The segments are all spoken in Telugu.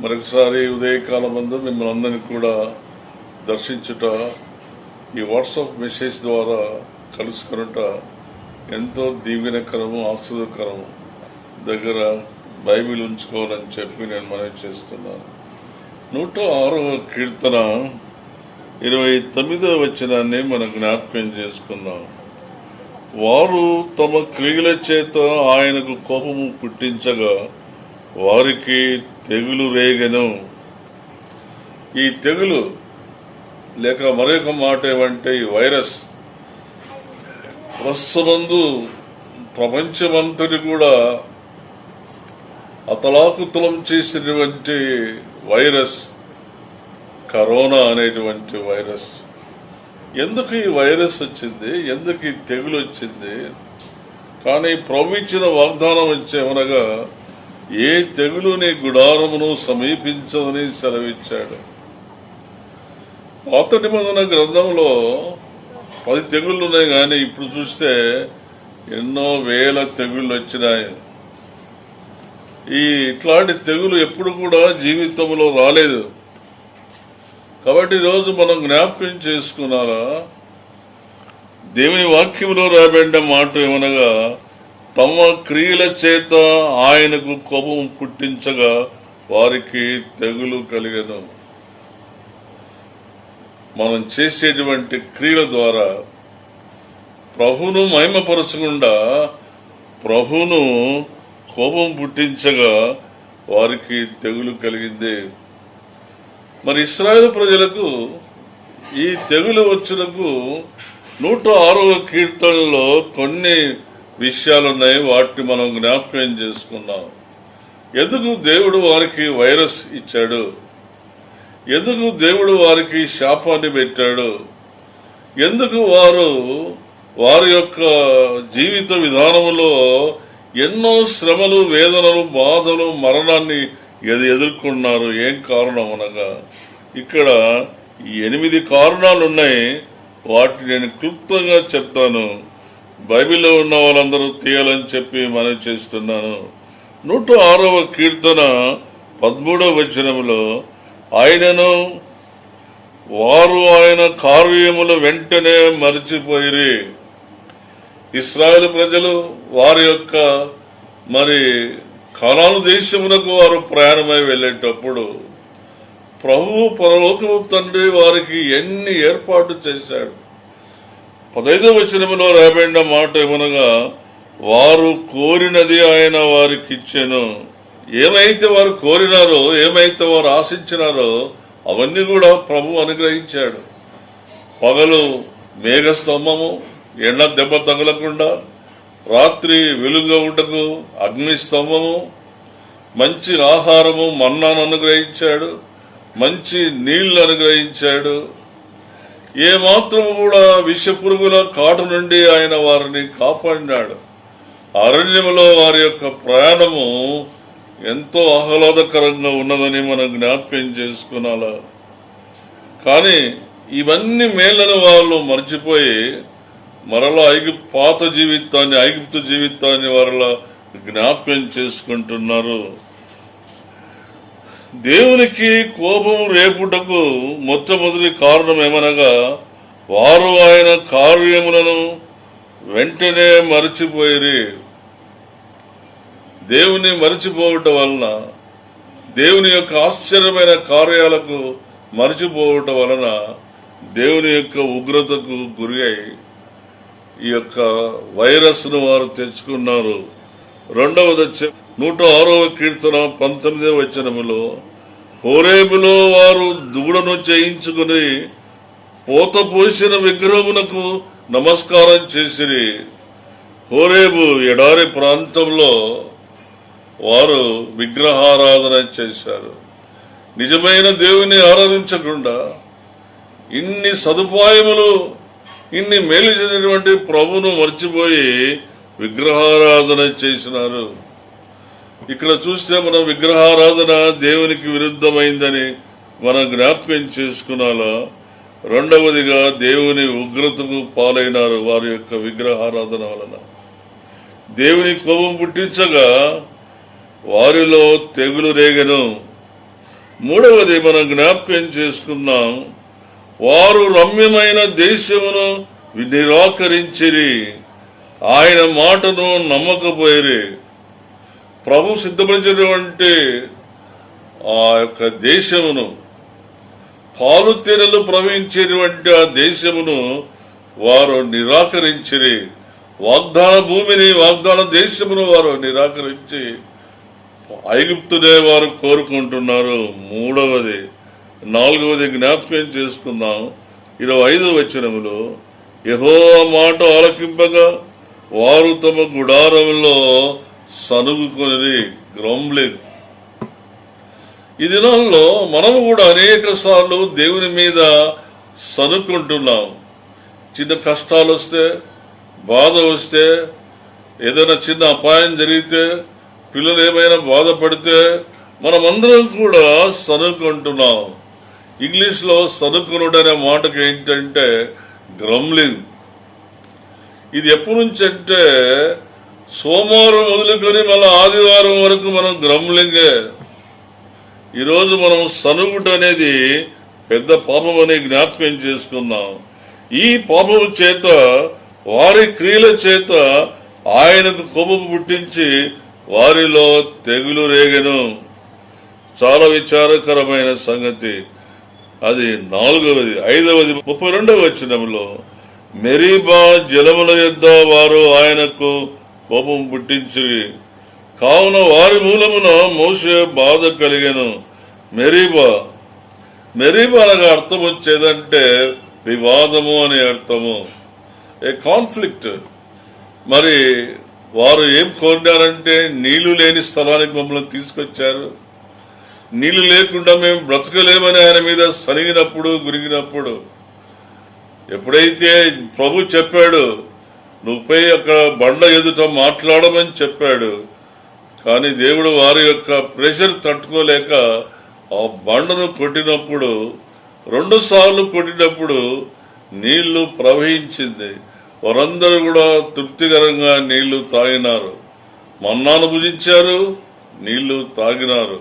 మరొకసారి ఉదయకాలం మందు మిమ్మల్ని అందరినీ కూడా దర్శించుట ఈ వాట్సాప్ మెసేజ్ ద్వారా కలుసుకునుట ఎంతో దీవెనకరము ఆశ్రదకరము దగ్గర బైబిల్ ఉంచుకోవాలని చెప్పి నేను మనవి చేస్తున్నాను. నూట ఆరవ కీర్తన ఇరవై తొమ్మిదవ వచనాన్ని మనం జ్ఞాపకం చేసుకున్నాం వారు తమ క్రియల చేత ఆయనకు కోపము పుట్టించగా వారికి తెగులు రేగను. ఈ తెగులు లేక మరొక మాట ఏమంటే ఈ వైరస్. ప్రస్తుతందు ప్రపంచమంతటి కూడా అతలాకుతలం చేసినటువంటి వైరస్ కరోనా అనేటువంటి వైరస్. ఎందుకు ఈ వైరస్ వచ్చింది? ఎందుకు ఈ తెగులు వచ్చింది? కానీ ప్రభు ఇచ్చిన వాగ్దానం వచ్చేమనగా ఏ తెగులు నీ గుడారమును సమీపించదని సెలవిచ్చాడు. పాత నిబంధన గ్రంథంలో పది తెగుళ్ళు ఉన్నాయి కానీ ఇప్పుడు చూస్తే ఎన్నో వేల తెగుళ్ళు వచ్చినాయి ఈ ఇట్లాంటి తెగులు ఎప్పుడు కూడా జీవితంలో రాలేదు. కాబట్టి ఈరోజు మనం జ్ఞాపకం చేసుకున్నారా? దేవుని వాక్యంలో రాబడిన మాట ఏమనగా తమ క్రియల చేత ఆయనకు కోపం పుట్టించగా వారికి తెగులు కలిగదు మనం చేసేటువంటి క్రియల ద్వారా ప్రభును మహిమపరచకుండా ప్రభును కోపం పుట్టించగా వారికి తెగులు కలిగింది. మరి ఇస్రాయేల్ ప్రజలకు ఈ తెగులు వచ్చినకు నూట ఆరవ కీర్తనలో కొన్ని విషయాలు ఉన్నాయి వాటిని మనం జ్ఞాపకం చేసుకున్నాం ఎందుకు దేవుడు వారికి వైరస్ ఇచ్చాడు? ఎందుకు దేవుడు వారికి శాపాన్ని పెట్టాడు? ఎందుకు వారు వారి యొక్క జీవిత విధానంలో ఎన్నో శ్రమలు వేదనలు బాధలు మరణాన్ని ఎది ఎదుర్కొన్నారు? ఏం కారణం అనగా ఇక్కడ ఈ ఎనిమిది కారణాలు ఉన్నాయి వాటిని నేను క్లుప్తంగా చెప్తాను. బైబిల్లో ఉన్న వాళ్ళందరూ తీయాలని చెప్పి మనం చేస్తున్నాను. నూట ఆరవ కీర్తన పదమూడవ వచనంలో ఆయనను వారు ఆయన కార్యములు వెంటనే మరిచిపోయిరి. ఇస్రాయేల్ ప్రజలు వారి యొక్క మరి కళాను దేశమునకు వారు ప్రయాణమై వెళ్ళేటప్పుడు ప్రభు పరలోకము తండ్రి వారికి ఎన్ని ఏర్పాటు చేశాడు? పదైదో వచనములో రాబడిన మాట ఏమనగా వారు కోరినది ఆయన వారికి ఇచ్చాను ఏమైతే వారు కోరినారో ఏమైతే వారు ఆశించినారో అవన్నీ కూడా ప్రభు అనుగ్రహించాడు. పగలు మేఘస్తంభము ఎండ దెబ్బ తగలకుండా రాత్రి వెలుగుగా ఉండకు అగ్ని స్తంభము మంచి ఆహారము మన్నాను అనుగ్రహించాడు మంచి నీళ్ళు అనుగ్రహించాడు. ఏ మాత్రము కూడా విష పురుగుల కాటు నుండి ఆయన వారిని కాపాడినాడు. అరణ్యములో వారి యొక్క ప్రయాణము ఎంతో ఆహ్లాదకరంగా ఉన్నదని మనం జ్ఞాపకం చేసుకునాలా? కానీ ఇవన్నీ మేళ్ళను వాళ్ళు మర్చిపోయి మరలా ఐగు పాత జీవితాన్ని ఐగుప్తు జీవితాన్ని వారిలా జ్ఞాపకం చేసుకుంటున్నారు. దేవునికి కోపం రేపుటకు మొట్టమొదటి కారణం ఏమనగా వారు ఆయన కార్యములను వెంటనే మరచిపోయిరి. దేవుని మరచిపోవటం వలన దేవుని యొక్క ఆశ్చర్యమైన కార్యాలకు మరచిపోవటం వలన దేవుని యొక్క ఉగ్రతకు గురి అయి ఈ యొక్క వైరస్ను వారు తెచ్చుకున్నారు. రెండవది నూట ఆరవ కీర్తన పంతొమ్మిదవ వచనములో హోరేబులో వారు దూడను చేయించుకుని పోత పోసిన విగ్రహమునకు నమస్కారం చేసిరి. హోరేబు ఎడారి ప్రాంతంలో వారు విగ్రహారాధన చేశారు. నిజమైన దేవుని ఆరాధించకుండా ఇన్ని సదుపాయములు ఇన్ని మేలు చేసినటువంటి ప్రభును మర్చిపోయి విగ్రహారాధన చేసినారు. ఇక్కడ చూస్తే మన విగ్రహారాధన దేవునికి విరుద్ధమైందని మనం జ్ఞాపకం చేసుకున్నాలా? రెండవదిగా దేవుని ఉగ్రతకు పాలైనారు వారి యొక్క విగ్రహారాధన వలన. దేవుని కోపం పుట్టించగా వారిలో తెగులు రేగను. మూడవది మనం జ్ఞాపకం చేసుకున్నాం వారు రమ్యమైన దేశమును నిరాకరించిరి. ఆయన మాటను నమ్మకపోయిరి. ప్రభు సిద్ధపరిచినటువంటి ఆ యొక్క దేశమును పాలు తేనెలు ప్రవహించేటువంటి ఆ దేశమును వారు నిరాకరించిరి. వాగ్దాన భూమిని వాగ్దాన దేశమును వారు నిరాకరించి ఐగుప్తునే వారు కోరుకుంటున్నారు. మూడవది నాలుగవది జ్ఞాపకం చేసుకుందాం. ఇరవై ఐదు వచనములో యహో మాట ఆలకింపగా వారు తమ గుడారంలో సనుగుకొని లేదు ఈ దినాల్లో మనము కూడా అనేక సార్లు దేవుని మీద సనుక్కుంటున్నాం. చిన్న కష్టాలు వస్తే బాధ వస్తే ఏదైనా చిన్న అపాయం జరిగితే పిల్లలు ఏమైనా బాధపడితే మనమందరం కూడా సనుక్కుంటున్నాం. ఇంగ్లీష్లో సనుక్కునుడు అనే మాటకు ఏంటంటే గ్రమ్లింగ్ ఇది ఎప్పటి నుంచి అంటే సోమవారం మొదలుకొని మళ్ళీ ఆదివారం వరకు మనం గ్రమ్లింగే ఈరోజు మనం సనుగుట అనేది పెద్ద పాపం అనే జ్ఞాపకం చేసుకున్నాం ఈ పాపము చేత వారి క్రియల చేత ఆయనకు కోపము పుట్టించి వారిలో తెగులు రేగను. చాలా విచారకరమైన సంగతి. అది నాలుగవది ఐదవది ముప్పై రెండవ వచనంలో మెరీబా జలముల యొద్ద వారు ఆయనకు కోపం పుట్టించి కావున వారి మూలమున మోసే బాధ కలిగాను. మెరీబా మెరీబా అనగా అర్థం వచ్చేదంటే వివాదము అనే అర్థము. A conflict. మరి వారు ఏం కోరినారంటే నీళ్ళు లేని స్థలానికి మమ్మల్ని తీసుకొచ్చారు. నీళ్ళు లేకుండా మేము బ్రతకలేమని ఆయన మీద సరిగినప్పుడు గురిగినప్పుడు. ఎప్పుడైతే ప్రభు చెప్పాడు నువ్వు పోయి అక్కడ బండ ఎదుట మాట్లాడమని చెప్పాడు. కానీ దేవుడు వారి యొక్క ప్రెషర్ తట్టుకోలేక ఆ బండను కొట్టినప్పుడు రెండు సార్లు కొట్టినప్పుడు నీళ్ళు ప్రవహించింది. వారందరూ కూడా తృప్తికరంగా నీళ్ళు తాగినారు. మన్నాను భుజించారు నీళ్ళు తాగినారు.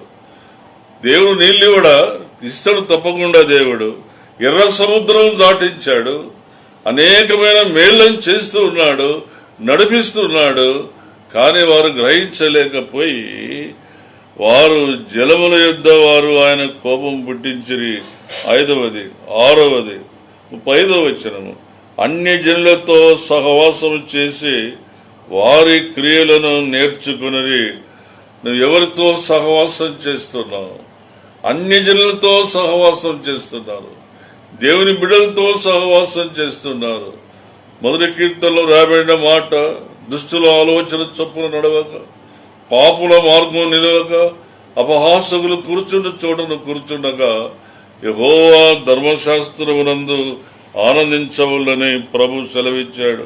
దేవుడు నీళ్ళు కూడా ఇస్తాడు తప్పకుండా దేవుడు. ఎర్ర సముద్రం దాటించాడు. అనేకమైన మేళ్ళను చేస్తూ ఉన్నాడు నడిపిస్తున్నాడు కానీ వారు గ్రహించలేకపోయి వారు జలముల యుద్ధ వారు ఆయన కోపం పుట్టించిరి. ఐదవది ఆరవది ముప్పై ఐదవ వచ్చినము అన్ని జనులతో సహవాసం చేసి వారి క్రియలను నేర్చుకుని నువ్వు ఎవరితో సహవాసం చేస్తున్నావు? అన్ని జనులతో సహవాసం చేస్తున్నారు. దేవుని బిడలతో సహవాసం చేస్తున్నారు. మొదటి కీర్తనలో రాబడిన మాట దుష్టుల ఆలోచన చొప్పున నడవక పాపుల మార్గం నిలవక అపహాసకులు కూర్చున్న చోటను కూర్చుండగా యహోవా ధర్మశాస్త్రమునందు ఆనందించవల్లని ప్రభు సెలవిచ్చాడు.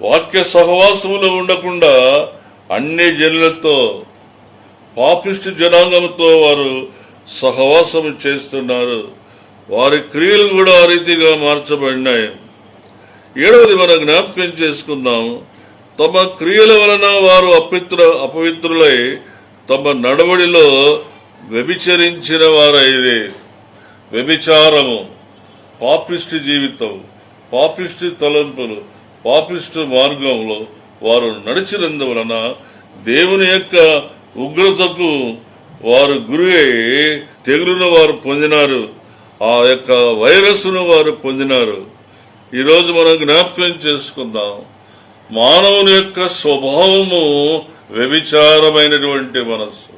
వాక్య సహవాసములో ఉండకుండా అన్ని జనులతో పాపిష్టి జనాంగంతో వారు సహవాసము చేస్తున్నారు. వారి క్రియలు కూడా ఆ రీతిగా మార్చబడినాయి. ఏడవది మనం జ్ఞాపకం చేసుకుందాం. తమ క్రియల వలన వారు అపిత్ర అపవిత్రులై తమ నడవడిలో వ్యభిచరించిన వారైది వ్యభిచారము పాపిష్టి జీవితం పాపిష్టి తలంపులు పాపిష్టి మార్గంలో వారు నడిచినందువలన దేవుని యొక్క ఉగ్రతకు వారు గురి తెగులున తెగులును వారు పొందినారు. ఆ యొక్క వైరస్ను వారు పొందినారు. ఈరోజు మనం జ్ఞాపకం చేసుకుందాం. మానవుని యొక్క స్వభావము వ్యభిచారమైనటువంటి మనస్సు.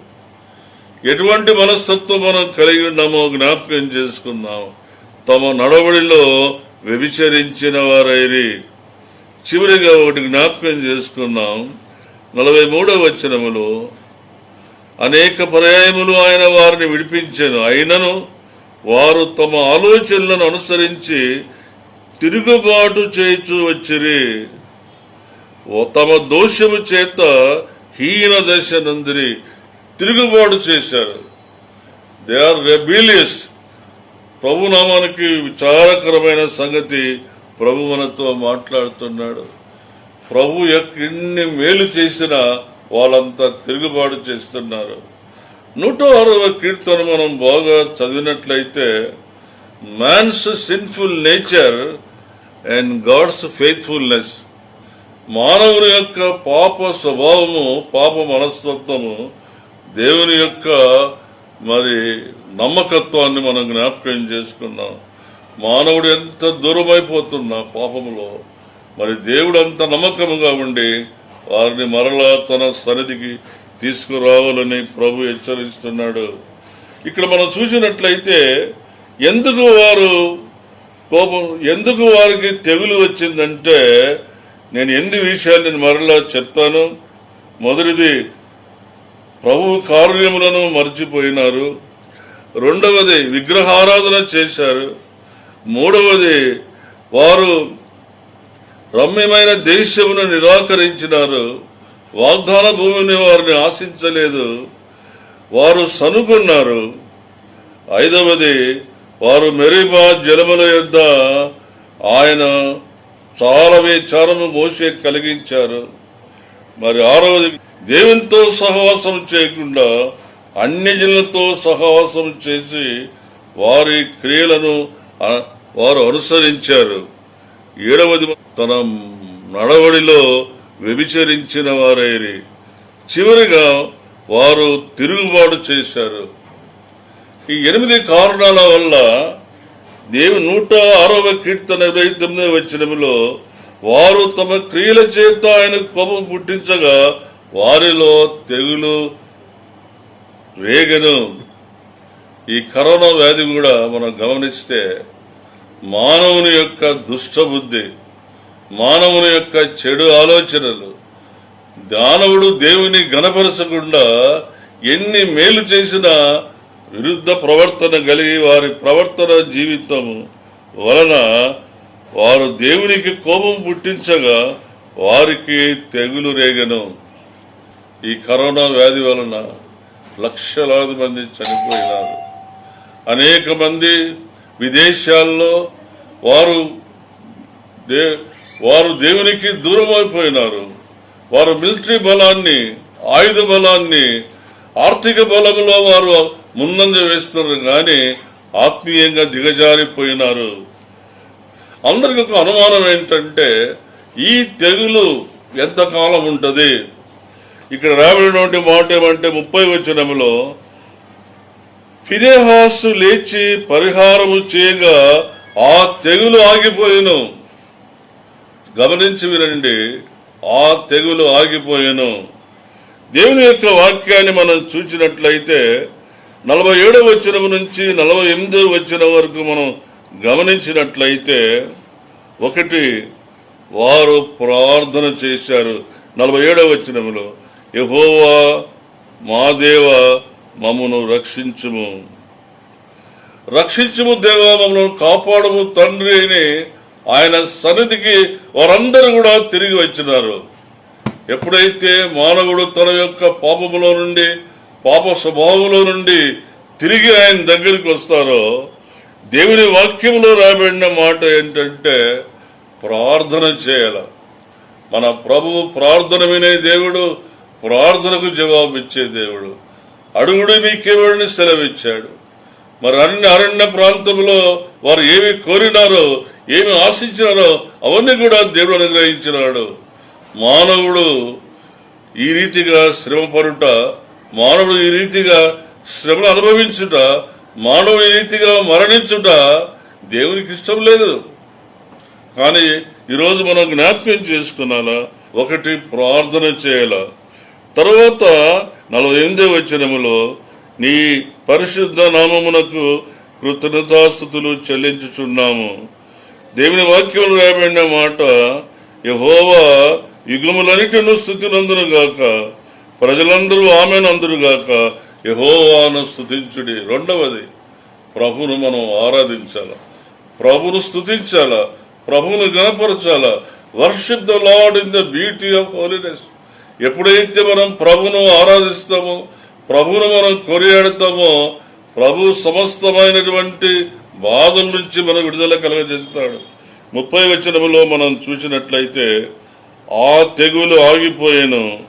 ఎటువంటి మనస్తత్వం మనం కలిగి ఉన్నామో జ్ఞాపకం చేసుకుందాం. తమ నడవడిలో వ్యభిచరించిన వారైరి. చివరిగా ఒకటి జ్ఞాపకం చేసుకున్నాం నలభై మూడవ వచనములో అనేక పర్యాయములు ఆయన వారిని విడిపించాను. అయినను వారు తమ ఆలోచనలను అనుసరించి తిరుగుబాటు చేయించు వచ్చిరి. తమ దోషము చేత హీన దశ నందిరి తిరుగుబాటు చేశారు. దే ఆర్ రెబీలియస్ ప్రభు నామానికి విచారకరమైన సంగతి ప్రభు మనతో మాట్లాడుతున్నాడు. ప్రభు ఎన్ని మేలు చేసినా వాళ్ళంతా తిరుగుబాటు చేస్తున్నారు. నూట అరవై కీర్తన మనం బాగా చదివినట్లయితే man's sinful nature and God's faithfulness మానవుని యొక్క పాప స్వభావము పాప మనస్తత్వము దేవుని యొక్క మరి నమ్మకత్వాన్ని మనం జ్ఞాపకం చేసుకున్నాం. మానవుడు ఎంత దూరమైపోతున్నా పాపములో మరి దేవుడు అంత నమ్మకముగా ఉండి వారిని మరలా తన సన్నిధికి తీసుకురావాలని ప్రభు హెచ్చరిస్తున్నాడు. ఇక్కడ మనం చూసినట్లయితే ఎందుకు వారు కోపం ఎందుకు వారికి తెగులు వచ్చిందంటే నేను ఎన్ని విషయాలు నేను మరలా చెప్తాను. మొదటిది ప్రభు కార్యములను మర్చిపోయినారు. రెండవది విగ్రహారాధన చేశారు. మూడవది వారు రమ్యమైన దేశమును నిరాకరించినారు. వాగ్దాన భూమిని వారిని ఆశించలేదు. వారు సనుకున్నారు ఐదవది వారు మెరీబా జలముల యొద్ద ఆయన చాలా విచారము మోసే కలిగించారు. మరి ఆరవది దేవునితో సహవాసం చేయకుండా అన్ని జనులతో సహవాసం చేసి వారి క్రియలను వారు అనుసరించారు. ఏడవది తన నడవడిలో వ్యభిచరించిన వారైరి. చివరిగా వారు తిరుగుబాటు చేశారు. ఈ ఎనిమిది కారణాల వల్ల దేవి నూట ఆరవ కీర్తన ఇరవై తొమ్మిది వచ్చినలో వారు తమ క్రియల చేత ఆయన కోపం పుట్టించగా వారిలో తెగులు రేగను. ఈ కరోనా వ్యాధి కూడా మనం గమనిస్తే మానవుని యొక్క దుష్టబుద్ధి మానవుని యొక్క చెడు ఆలోచనలు. దానవుడు దేవుని గణపరచకుండా ఎన్ని మేలు చేసినా విరుద్ధ ప్రవర్తన కలిగి వారి ప్రవర్తన జీవితం వలన వారు దేవునికి కోపం పుట్టించగా వారికి తెగులు రేగను. ఈ కరోనా వ్యాధి వలన లక్షలాది మంది చనిపోయినారు. అనేక మంది విదేశాల్లో వారు దే వారు దేవునికి దూరం అయిపోయినారు వారు మిలిటరీ బలాన్ని ఆయుధ బలాన్ని ఆర్థిక బలములో వారు ముందంజ వేస్తున్నారు కానీ ఆత్మీయంగా దిగజారిపోయినారు. అందరికి ఒక అనుమానం ఏంటంటే ఈ తెగులు ఎంతకాలం ఉంటుంది? ఇక్కడ రాబడినటువంటి మాట ఏమంటే ముప్పై వచనములో ఫిరేహాసు లేచి పరిహారము చేయగా ఆ తెగులు ఆగిపోయిను. గమనించి వినండి ఆ తెగులు ఆగిపోయాను. దేవుని యొక్క వాక్యాన్ని మనం చూచినట్లయితే నలభై ఏడవ వచనం నుంచి నలభై ఎనిమిదో వచ్చిన వరకు మనం గమనించినట్లయితే ఒకటి వారు ప్రార్థన చేశారు. నలభై ఏడవ వచ్చినములో యహోవా మా దేవ మమ్మను రక్షించుము. రక్షించుము దేవా మమ్మను కాపాడము తండ్రి అని ఆయన సన్నిధికి వారందరూ కూడా తిరిగి వచ్చినారు. ఎప్పుడైతే మానవుడు తన యొక్క పాపములో నుండి పాప స్వభావంలో నుండి తిరిగి ఆయన దగ్గరికి వస్తారో దేవుని వాక్యంలో రాబడిన మాట ఏంటంటే ప్రార్థన చేయాల. మన ప్రభువు ప్రార్థన వినే దేవుడు ప్రార్థనకు జవాబిచ్చే దేవుడు. అడుగుడు మీకేవాడిని సెలవిచ్చాడు? మరి అన్ని అరణ్య ప్రాంతంలో వారు ఏమి కోరినారో ఏమి ఆశించినారో అవన్నీ కూడా దేవుడు అనుగ్రహించినాడు. మానవుడు ఈ రీతిగా శ్రమ పడుట మానవుడు ఈ రీతిగా శ్రమను అనుభవించుట మానవుడు ఈ రీతిగా మరణించుట దేవునికి ఇష్టం లేదు. కానీ ఈరోజు మనం జ్ఞాపకం చేసుకున్నాలా ఒకటి ప్రార్థన చేయాల. తర్వాత నలభై ఎనిమిదో వచ్చినములో నీ పరిశుద్ధ నామమునకు కృతజ్ఞతాస్థుతులు చెల్లించుచున్నాము. దేవుని వాక్యంలో రాబడిన మాట యహోవా యుగములన్నిటిను స్థుతినందును గాక ప్రజలందరూ ఆమెనందురు గాక యహోవాను స్థుతించుడి రెండవది ప్రభును మనం ఆరాధించాల? ప్రభును స్థుతించాల ప్రభును గణపరచాల? Worship the Lord in the beauty of holiness ఎప్పుడైతే మనం ప్రభును ఆరాధిస్తామో ప్రభును మనం కొనియాడతామో ప్రభు సమస్తమైనటువంటి బాధల నుంచి మన విడుదల కలగజేస్తాడు. ముప్పై వచనములో మనం చూసినట్లయితే ఆ తెగులు ఆగిపోయాను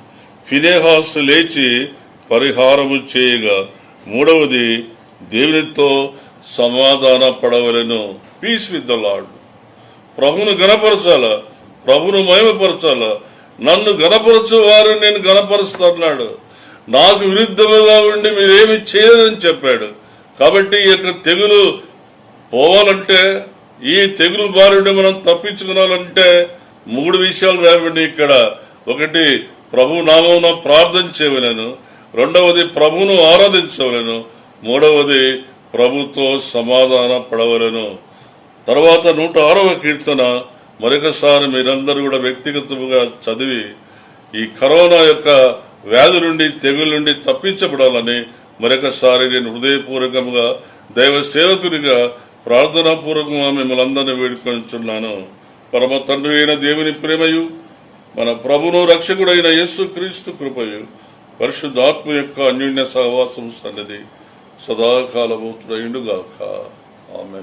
ఫినేహాసు లేచి పరిహారము చేయగా మూడవది దేవునితో సమాధాన పడవలను. పీస్ విత్ ద లాడ్ ప్రభును గణపరచాల? ప్రభును మహిమపరచాల? నన్ను గణపరచు వారు నేను గణపరుస్తున్నాడు నాకు విరుద్ధముగా ఉండి మీరేమి చేయరని చెప్పాడు. కాబట్టి ఈ యొక్క తెగులు పోవాలంటే ఈ తెగులు బారి మనం తప్పించుకోవాలంటే మూడు విషయాలు రావండి ఇక్కడ. ఒకటి ప్రభు నామమున ప్రార్థన చేయవలను. రెండవది ప్రభువును ఆరాధించవలను. మూడవది ప్రభుతో సమాధాన పడవలను. తర్వాత నూట ఆరవ కీర్తన. మరొకసారి మీరందరూ కూడా వ్యక్తిగతంగా చదివి ఈ కరోనా యొక్క వ్యాధి నుండి తెగుల నుండి తప్పించబడాలని మరొకసారి నేను హృదయపూర్వకంగా దైవ సేవకునిగా ప్రార్థనాపూర్వకంగా మిమ్మల్ని అందరినీ వేడుకొంచున్నాను పరమ తండ్రి అయిన దేవుని ప్రేమయు మన ప్రభును రక్షకుడైన యేసు క్రీస్తు కృపయు పరిశుద్ధాత్మ యొక్క అన్యోన్య సహవాసం సన్నది సదాకాలమవుతుడైండుగాక ఆమె